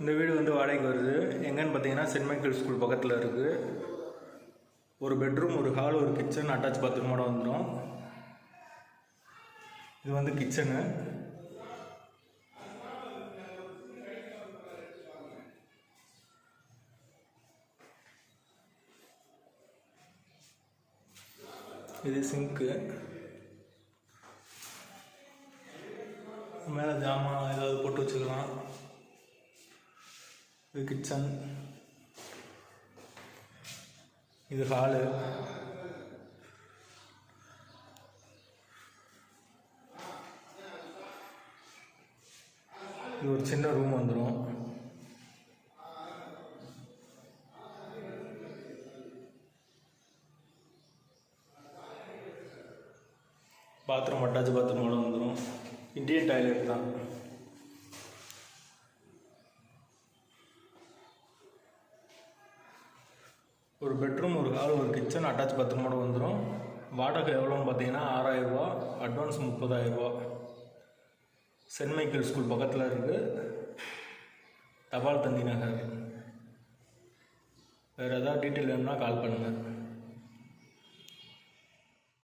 இந்த வீடு வந்து வாடகைக்கு வருது. எங்கன்னு பார்த்தீங்கன்னா சென்ட் மைக்கேல் ஸ்கூல் பக்கத்தில் இருக்குது ஒரு பெட்ரூம் ஒரு ஹால் ஒரு கிச்சன் அட்டாச் பாத்ரூமோட வந்துடும் இது வந்து கிச்சனு இது சிங்க்கு மேலே ஜாமான் ஏதாவது போட்டு வச்சுக்கலாம். இது கிச்சன் இது ஹாலு இது ஒரு சின்ன ரூம் வந்துடும் பாத்ரூம் அட்டாச் பாத்ரூமோட வந்துடும் இந்தியன் டாய்லெட் தான். ஒரு பெட்ரூம் ஒரு ஹால் ஒரு கிச்சன் அட்டாச் பாத்ரூமோட வந்துடும் வாடகை எவ்வளோன்னு பார்த்தீங்கன்னா ஆறாயிரரூபா. அட்வான்ஸ் முப்பதாயிரரூபா. சென்ட் மைக்கேல் ஸ்கூல் பக்கத்தில் இருக்குது தபால் தந்தி நகர். வேறு ஏதாவது டீட்டெயில் வேணும்னா கால் பண்ணுங்கள்